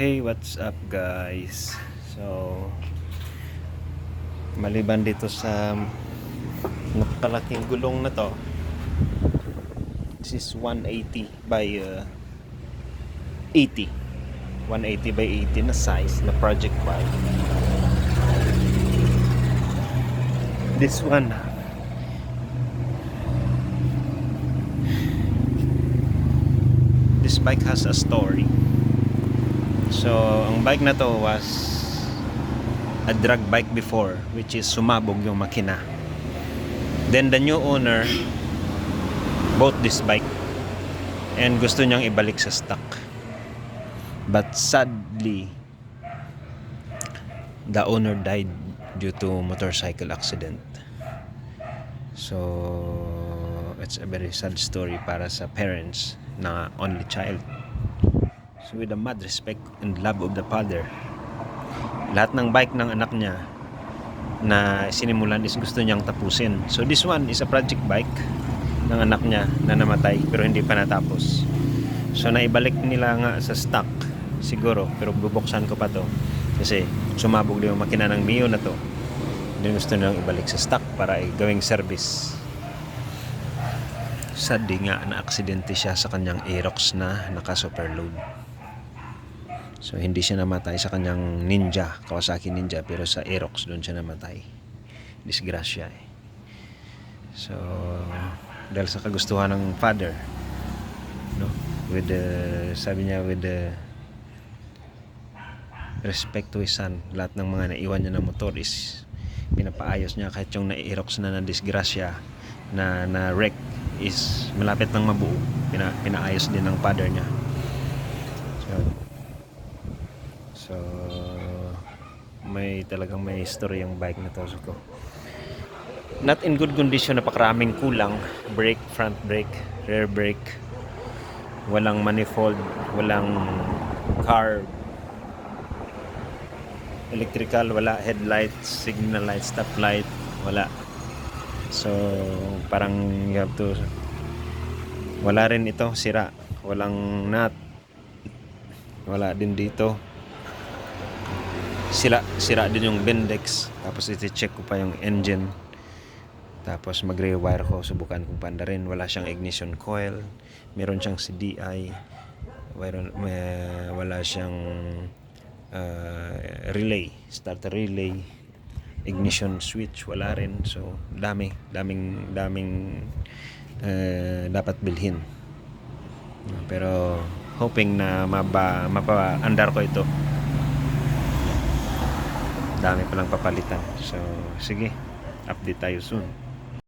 Hey, what's up guys? So, maliban dito sa napakalaking gulong na to, this is 180 by uh, 80. 180 by 80 na size na project bike. This one, this bike has a story. So, ang bike na to was a drag bike before, which is sumabog yung makina. Then the new owner bought this bike and gusto niyang ibalik sa stock. But sadly, the owner died due to motorcycle accident. So, it's a very sad story para sa parents na only child. So with the mad respect and love of the father, lahat ng bike ng anak niya na sinimulan is gusto niyang tapusin. So this one is a project bike ng anak niya na namatay pero hindi pa natapos. So naibalik nila nga sa stock siguro pero bubuksan ko pa to kasi sumabog din yung makina ng Mio na to. Hindi gusto nilang ibalik sa stock para gawing service. Sadly nga na aksidente siya sa kanyang Aerox na naka-superload. So hindi siya namatay sa kanyang Ninja, Kawasaki Ninja, pero sa Aerox doon siya namatay. Disgrasya eh. So dahil sa kagustuhan ng father, no, with the sabi niya with the respect to his son, lahat ng mga naiwan niya na motor is pinapaayos niya kahit yung na-Aerox na na disgrasya na na wreck is malapit nang mabuo. Pina, pinaayos din ng father niya. So, So, may talagang may history yung bike na to. So. Not in good condition, napakaraming kulang. Brake, front brake, rear brake. Walang manifold, walang carb. Electrical, wala. Headlights, signal light, stop light, wala. So, parang you have to... Wala rin ito, sira. Walang nut. Wala din dito sila sira din yung Bendex. Tapos iti-check ko pa yung engine. Tapos mag-rewire ko subukan kung paanda rin wala siyang ignition coil. Meron siyang CDI may, wala siyang uh, relay starter relay ignition switch wala rin. So dami daming daming uh, dapat bilhin. Pero hoping na maba, mapa-andar ko ito dami palang papalitan. So sige update tayo soon